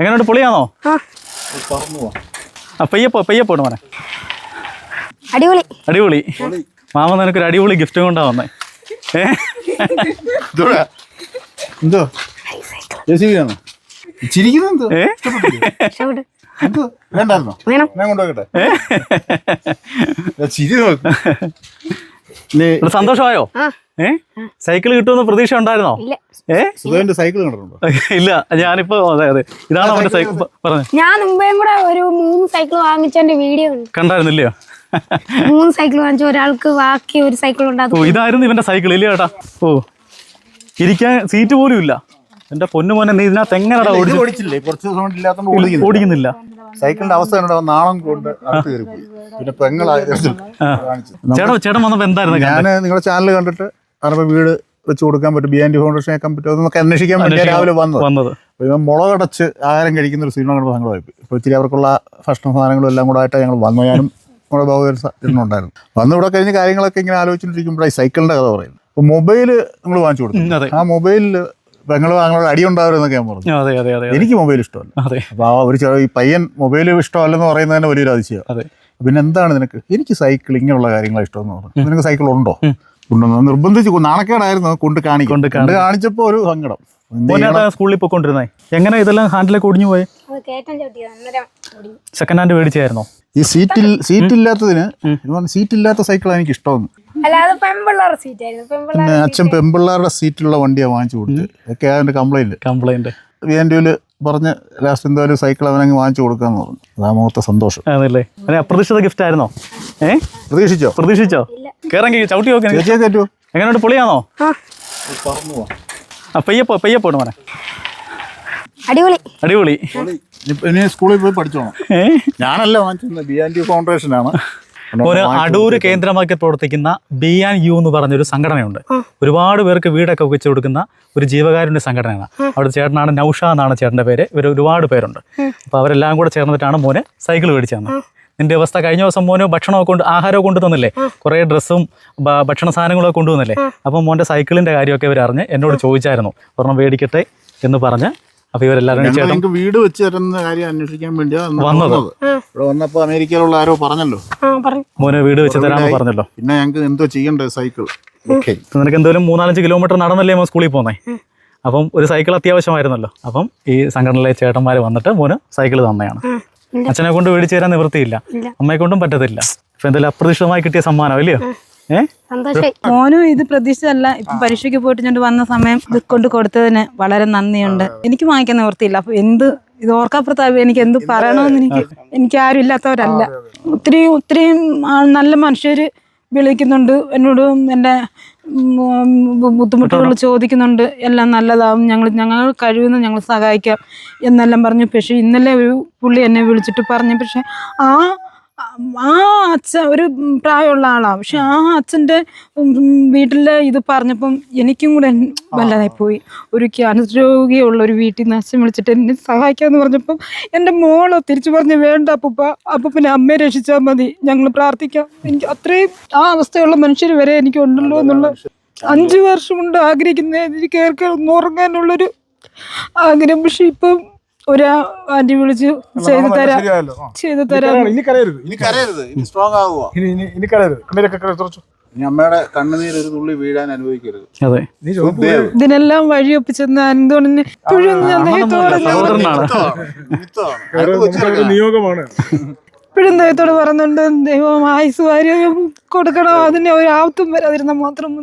എങ്ങനെയുണ്ട് പൊളിയാണോ? ആ. ആ പയ്യെ പോ പയ്യെ പോട്ട് മോനെ. അടിപൊളി. അടിപൊളി. മാമ നിനക്കൊരു അടിപൊളി ഗിഫ്റ്റ് കൊണ്ടാ വന്നേ. ഏ? എന്തോ? ജെസിബിയാണോ? സന്തോഷമായോ? ഏ? സൈക്കിൾ കിട്ടുമെന്ന് പ്രതീക്ഷ ഉണ്ടായിരുന്നോ? ഇല്ല. ഏ? സുധേന്റെ സൈക്കിൾ കണ്ടിട്ടുണ്ടോ? ഇല്ല. ഞാനിപ്പോ അതെ അതെ. ഇതാണ് അവന്റെ സൈക്കിൾ. പറഞ്ഞു. ഞാൻ മുമ്പേ കൂടെ ഒരു മൂന്ന് സൈക്കിൾ വാങ്ങിച്ചതിന്റെ വീഡിയോ ഉണ്ട് കണ്ടായിരുന്നില്ലയോ? മൂന്ന് സൈക്കിൾ വാങ്ങിച്ച. ഒരാൾക്ക് ബാക്കി ഒരു സൈക്കിൾ ഓ ഉണ്ടാകും ഇതായിരുന്നു ഇവന്റെ സൈക്കിൾ ഇല്ല ചേട്ടാ. ഓ ഇരിക്കാൻ സീറ്റ് പോലും ഇല്ല. എന്റെ പൊന്നു മോനെ നീ ഇതിനകത്ത് എങ്ങനെ ഓടിച്ചില്ലേ? ഓടിക്കുന്നില്ല. സൈക്കിളിന്റെ അവസ്ഥ കണ്ടോ നാളം കൊണ്ട് കയറി പോയി. പിന്നെ പെങ്ങളായിരുന്നു കാണിച്ചു. ചേട്ടൻ ചേട്ടൻ വന്നപ്പോ എന്തായിരുന്നു ഞാൻ നിങ്ങളുടെ ചാനൽ കണ്ടിട്ട് അറിയുമ്പോൾ വീട് വെച്ച് കൊടുക്കാൻ പറ്റും ബി ആൻഡ് ഫൗണ്ടേഷൻ ആക്കാൻ പറ്റും അതൊന്നൊക്കെ അന്വേഷിക്കാൻ വേണ്ടി രാവിലെ വന്നത്. ഇവൻ മുളകടച്ച് ആഹാരം കഴിക്കുന്ന ഒരു സീനാണ് ഞങ്ങൾ പോയി. ഇപ്പോൾ ഇത്തിരി അവർക്കുള്ള ഭക്ഷണ സാധനങ്ങളും എല്ലാം കൂടെ ആയിട്ട് ഞങ്ങൾ വന്നു ഞാനും നമ്മുടെ ബാബുണ്ടായിരുന്നു വന്ന് ഇവിടെ കഴിഞ്ഞ കാര്യങ്ങളൊക്കെ ഇങ്ങനെ ആലോചിച്ചുകൊണ്ടിരിക്കുമ്പോഴായി സൈക്കിളിന്റെ കഥ പറയുന്നത്. അപ്പോൾ മൊബൈൽ നമ്മൾ വാങ്ങിച്ചു കൊടുക്കും കൊടുത്തു ആ മൊബൈലിൽ പെങ്ങൾ ഞങ്ങളോട് അടി ഉണ്ടാവരുമെന്നൊക്കെ ഞാൻ പറഞ്ഞു. അതെ അതെ അതെ എനിക്ക് മൊബൈൽ ഇഷ്ടമല്ല. അതെ. അപ്പോൾ ആ ഒരു ചെറിയ ഈ പയ്യൻ മൊബൈൽ ഇഷ്ടമല്ലെന്ന് പറയുന്നത് തന്നെ വലിയൊരു അതിശയം. അതെ. പിന്നെ എന്താണ് നിനക്ക്? എനിക്ക് സൈക്കിൾ ഇങ്ങനെയുള്ള കാര്യങ്ങളാണ് ഇഷ്ടമെന്ന് പറഞ്ഞു. നിനക്ക് സൈക്കിൾ ഉണ്ടോ? ഉണ്ടോ? നിർബന്ധിച്ച് നാണക്കേടായിരുന്നു കൊണ്ട് കാണിക്കും കൊണ്ട് കാണിച്ചപ്പോൾ ഒരു സങ്കടം. സ്കൂളിൽ പോയിക്കൊണ്ടിരുന്നേ. എങ്ങനെ ഇതെല്ലാം ഹാൻഡിലൊക്കെ ഒടിഞ്ഞു പോയി. സെക്കൻഡ് ഹാൻഡ് മേടിച്ചായിരുന്നോ? ഈ സീറ്റിൽ സീറ്റ് ഇല്ലാത്തതിന് സീറ്റ് ഇല്ലാത്ത സൈക്കിളാണ് എനിക്ക് ഇഷ്ടമെന്ന്. സീറ്റ് ആയിരുന്നു. പിന്നെ അച്ഛൻ പെമ്പിള്ളാരുടെ സീറ്റുള്ള വണ്ടിയാണ് വാങ്ങിച്ചു കൊടുത്തത്. ഒക്കെ അതിന്റെ കംപ്ലൈന്റ് കംപ്ലൈന്റ് വി ഡിയിൽ പറഞ്ഞ് ലാസ്റ്റ് എന്തായാലും സൈക്കിൾ അവനങ്ങ് വാങ്ങിച്ചു കൊടുക്കാന്ന് പറഞ്ഞു. അതാ മുഖത്തെ സന്തോഷം. അതല്ലേ അതെ അപ്രതീക്ഷിത ഗിഫ്റ്റ് ആയിരുന്നോ? ഏ? പ്രതീക്ഷിച്ചോ? പ്രതീക്ഷിച്ചോ? കേറെങ്കിൽ ചവിട്ടി നോക്കാൻ ചേച്ചിയെ കയറ്റുമോ എങ്ങനെയുണ്ട്? പൊളിയാണോ? ആ. ആ പയ്യെ പോ പയ്യെ പോട്ട് മോനെ. അടിപൊളി. അടിപൊളി. ഇനി സ്കൂളിൽ പോയി പഠിച്ചോണം. ഏ? ഞാനല്ല വാങ്ങിച്ചത്. ബി ആൻഡ് ഫൗണ്ടേഷൻ ഫൗണ്ടേഷനാണ് ഒരു അടൂര് കേന്ദ്രമാക്കി പ്രവർത്തിക്കുന്ന ബി ആൻഡ് യു എന്ന് പറഞ്ഞൊരു സംഘടനയുണ്ട്. ഒരുപാട് പേർക്ക് വീടൊക്കെ വെച്ച് കൊടുക്കുന്ന ഒരു ജീവകാരുണ്യ സംഘടനയാണ്. അവിടെ ചേട്ടനാണ് നൌഷ എന്നാണ് ചേട്ടന്റെ പേര്. ഇവർ ഒരുപാട് പേരുണ്ട്. അപ്പോൾ അവരെല്ലാം കൂടെ ചേർന്നിട്ടാണ് മോനെ സൈക്കിൾ മേടിച്ചു തന്നത്. നിന്റെ അവസ്ഥ കഴിഞ്ഞ ദിവസം മോന് ഭക്ഷണമൊക്കെ കൊണ്ട് ആഹാരമൊക്കെ കൊണ്ടു തന്നില്ലേ? കുറേ ഡ്രസ്സും ഭക്ഷണ സാധനങ്ങളൊക്കെ കൊണ്ടുവന്നില്ലേ അപ്പം മോന്റെ സൈക്കിളിന്റെ കാര്യമൊക്കെ ഇവർ അറിഞ്ഞ് എന്നോട് ചോദിച്ചായിരുന്നു. ഒരെണ്ണം മേടിക്കട്ടെ എന്ന് പറഞ്ഞ് അപ്പോൾ ഇവരെല്ലാവരും ചേട്ടൻ ഞങ്ങൾക്ക് വീട് വെച്ച് തരുന്ന കാര്യം അന്വേഷിക്കാൻ വേണ്ടിയാണ് വന്നത്. ഇവിടെ വന്നപ്പോൾ അമേരിക്കയിലുള്ള ആരോ പറഞ്ഞല്ലോ. ആ പറഞ്ഞു മോനെ വീട് വെച്ച് തരാമെന്ന് പറഞ്ഞല്ലോ. പിന്നെ ഞങ്ങൾക്ക് എന്തോ ചെയ്യണ്ടേ സൈക്കിൾ? ഓക്കെ. നിനക്ക് എന്തോലും മൂന്നാലഞ്ച് കിലോമീറ്റർ നടന്നല്ലേ മോൻ സ്കൂളിൽ പോന്നെ? അപ്പം ഒരു സൈക്കിൾ അത്യാവശ്യമായിരുന്നല്ലോ. അപ്പം ഈ സംഘടനയിലെ ചേട്ടന്മാർ വന്നിട്ട് മോന് സൈക്കിൾ തന്നെയാണ്. അച്ഛനെ കൊണ്ട് മേടിച്ചു തരാൻ നിവൃത്തിയില്ല. ഇല്ല. അമ്മയെ കൊണ്ടും പറ്റത്തില്ല. ഇപ്പൊ എന്തായാലും അപ്രതീക്ഷിതമായി കിട്ടിയ സമ്മാനം അല്ലയോ? ഏ? മോനും ഇത് പ്രതീക്ഷിച്ചല്ല ഇപ്പൊ പരീക്ഷയ്ക്ക് പോയിട്ട് ഞാൻ വന്ന സമയം ഇത് കൊണ്ട് കൊടുത്തതിന് വളരെ നന്ദിയുണ്ട്. എനിക്ക് വാങ്ങിക്കാൻ നിവർത്തിയില്ല അപ്പൊ എന്ത് ഇത് ഓർക്കപ്പുറത്തായി എനിക്ക് എന്ത് പറയണമെന്ന് എനിക്ക് എനിക്ക് ആരും ഇല്ലാത്തവരല്ല. ഒത്തിരി ഒത്തിരിയും നല്ല മനുഷ്യർ വിളിക്കുന്നുണ്ട്. എന്നോട് എന്റെ ഉം, ബുദ്ധിമുട്ടുകൾ ചോദിക്കുന്നുണ്ട്. എല്ലാം നല്ലതാവും. ഞങ്ങൾ ഞങ്ങൾ കഴിയുന്ന ഞങ്ങൾ സഹായിക്കാം എന്നെല്ലാം പറഞ്ഞു. പക്ഷേ ഇന്നലെ ഒരു പുള്ളി എന്നെ വിളിച്ചിട്ട് പറഞ്ഞു. പക്ഷെ ആ ആ അച്ഛൻ ഒരു പ്രായമുള്ള ആളാണ് പക്ഷെ ആ അച്ഛന്റെ വീട്ടിലെ ഇത് പറഞ്ഞപ്പം എനിക്കും കൂടെ വല്ലതായി പോയി. ഒരു ക്യാൻസർ രോഗിയുള്ള ഒരു വീട്ടിൽ നിന്ന് അച്ഛൻ വിളിച്ചിട്ട് എന്നെ സഹായിക്കാന്ന് പറഞ്ഞപ്പം എന്റെ മോൾ തിരിച്ചു പറഞ്ഞ് വേണ്ട അപ്പൂപ്പ അപ്പൊ പിന്നെ അമ്മയെ രക്ഷിച്ചാൽ മതി. ഞങ്ങൾ പ്രാർത്ഥിക്കാം. എനിക്ക് അത്രയും ആ അവസ്ഥയുള്ള മനുഷ്യർ വരെ എനിക്ക് ഉണ്ടല്ലോ എന്നുള്ള അഞ്ചു വർഷം കൊണ്ട് ആഗ്രഹിക്കുന്ന. എനിക്ക് കേൾക്കാൻ ഒന്നുറങ്ങാനുള്ളൊരു ആഗ്രഹം. പക്ഷെ ഇപ്പം ഒരു ആന്റി വിളിച്ച് ചെയ്തു തരാം ചെയ്തു തരാം ഇനി കരയരുത് ഇനി കരയരുത് ഇനി സ്ട്രോങ് ആവുക ഇനി ഇനി ഇനി കരയരുത് കണ്ണീരൊക്കെ തുറച്ചു ഇനി അമ്മയുടെ കണ്ണുനീര് ഒരു തുള്ളി വീഴാൻ അനുവദിക്കരുത് അതെ. ഇതിനെല്ലാം വഴി ഒപ്പിച്ചെന്ന് അനന്തോണിന് ഒരു നിയോഗമാണ് ഇപ്പോഴും ദൈവത്തോട് പറയുന്നുണ്ട് ദൈവം ആയുസ് വാരി കൊടുക്കണം അതിന് ഒരു ആവത്തും വരാതിരുന്ന മാത്രം മതി.